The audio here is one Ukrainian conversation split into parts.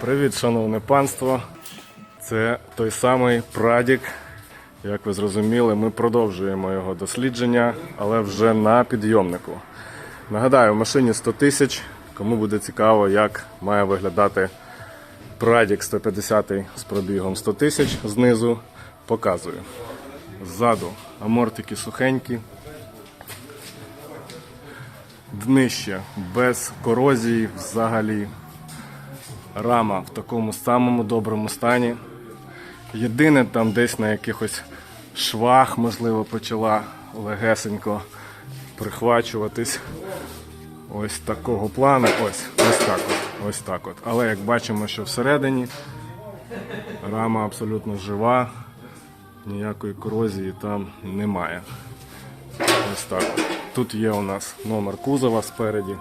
Привіт, шановне панство. Це той самий Прадік. Як ви зрозуміли, ми продовжуємо його дослідження, але вже на підйомнику. Нагадаю, в машині 100 тисяч. Кому буде цікаво, як має виглядати Прадік 150 з пробігом 100 тисяч знизу, показую. Ззаду амортики сухенькі, днище без корозії взагалі. Рама в такому самому доброму стані. Єдине там десь на якихось швах, можливо, почала легесенько прихвачуватись. Ось такого плану. Ось, ось так от. Ось так от. Але як бачимо, що всередині рама абсолютно жива, ніякої корозії там немає. Ось так. Тут є у нас номер кузова спереді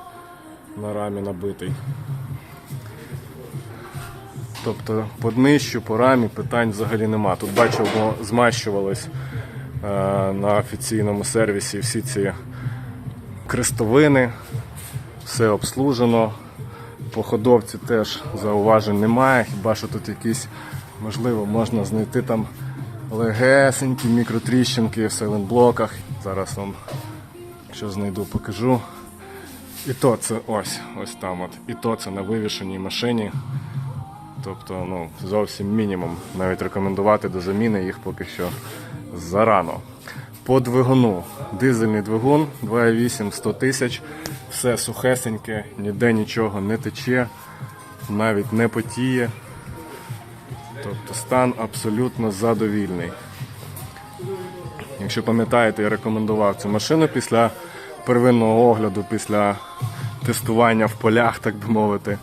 на рамі набитий. Тобто по днищу, по рамі питань взагалі нема. Тут бачимо, змащувались е, на офіційному сервісі всі ці крестовини, все обслужено. По ходовці теж зауважень немає. Хіба що тут якісь, можливо, можна знайти там легесенькі мікротріщинки в сайлентблоках. Зараз вам, якщо знайду, покажу. І то це ось, ось там от. І то це на вивішеній машині. Тобто, ну, зовсім мінімум. Навіть рекомендувати до заміни їх поки що зарано. По двигуну. Дизельний двигун 2,8 100 тисяч. Все сухесеньке, ніде нічого не тече, навіть не потіє. Тобто стан абсолютно задовільний. Якщо пам'ятаєте, я рекомендував цю машину після первинного огляду, після тестування в полях, так би мовити.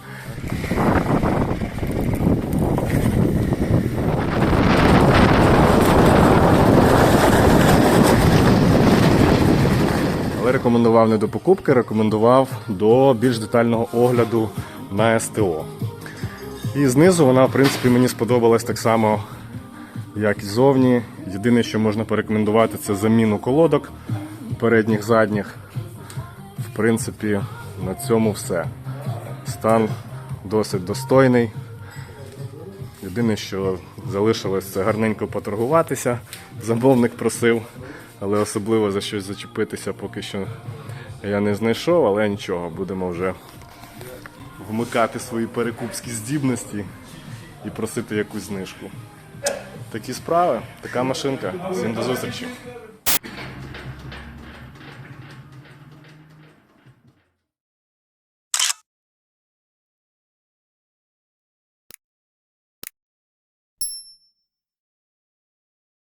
Рекомендував не до покупки, рекомендував до більш детального огляду на СТО. І знизу вона, в принципі, мені сподобалась так само, як і зовні. Єдине, що можна порекомендувати, це заміну колодок передніх, задніх. В принципі, на цьому все. Стан досить достойний. Єдине, що залишилось, це гарненько поторгуватися. Замовник просив, але особливо за щось зачепитися поки що я не знайшов, але нічого, будемо вже вмикати свої перекупські здібності і просити якусь знижку. Такі справи, така машинка. Всім до зустрічі.